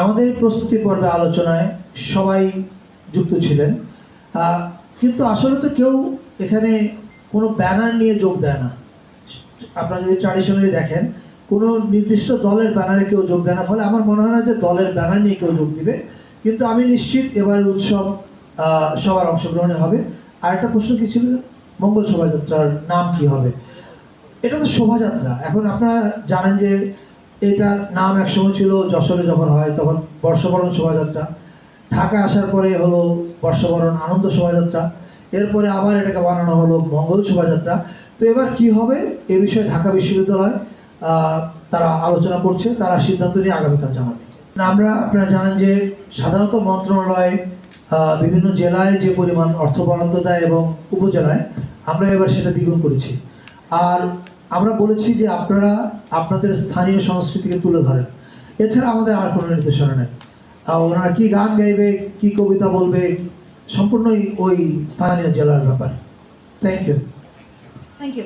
আমাদের প্রস্তুতি পর্বে আলোচনায় সবাই যুক্ত ছিলেন। কিন্তু আসলে তো কেউ এখানে কোনো ব্যানার নিয়ে যোগ দেয় না। আপনারা যদি ট্র্যাডিশনালি দেখেন, কোনো নির্দিষ্ট দলের ব্যানারে কেউ যোগ দেয় না। ফলে আমার মনে হয় না যে দলের ব্যানার নিয়ে কেউ যোগ দিবে। কিন্তু আমি নিশ্চিত এবার উৎসব সবার অংশগ্রহণে হবে। আর একটা প্রশ্ন কি ছিল? মঙ্গল শোভাযাত্রার নাম কি হবে? এটা তো শোভাযাত্রা। এখন আপনারা জানেন যে এটার নাম একসময় ছিল যশোরে যখন হয়, তখন বর্ষবরণ শোভাযাত্রা। ঢাকা আসার পরে হলো বর্ষবরণ আনন্দ শোভাযাত্রা। এরপরে আবার এটাকে বানানো হলো মঙ্গল শোভাযাত্রা। তো এবার কি হবে এ বিষয়ে ঢাকা বিশ্ববিদ্যালয় তারা আলোচনা করছে, তারা সিদ্ধান্ত নিয়ে আগামীকাল জানাবে। আমরা আপনারা জানেন যে সাধারণত মন্ত্রণালয় বিভিন্ন জেলায় যে পরিমাণ অর্থ বরাদ্দ দেয় এবং উপজেলায়, আমরা এবার সেটা দ্বিগুণ করেছি। আর আমরা বলেছি যে আপনারা আপনাদের স্থানীয় সংস্কৃতিকে তুলে ধরেন। এছাড়া আমাদের আর কোনো নির্দেশনা নেই। ওনারা কি গান গাইবে, কি কবিতা বলবে, সম্পূর্ণই ওই স্থানীয় জেলার ব্যাপার। Thank you thank you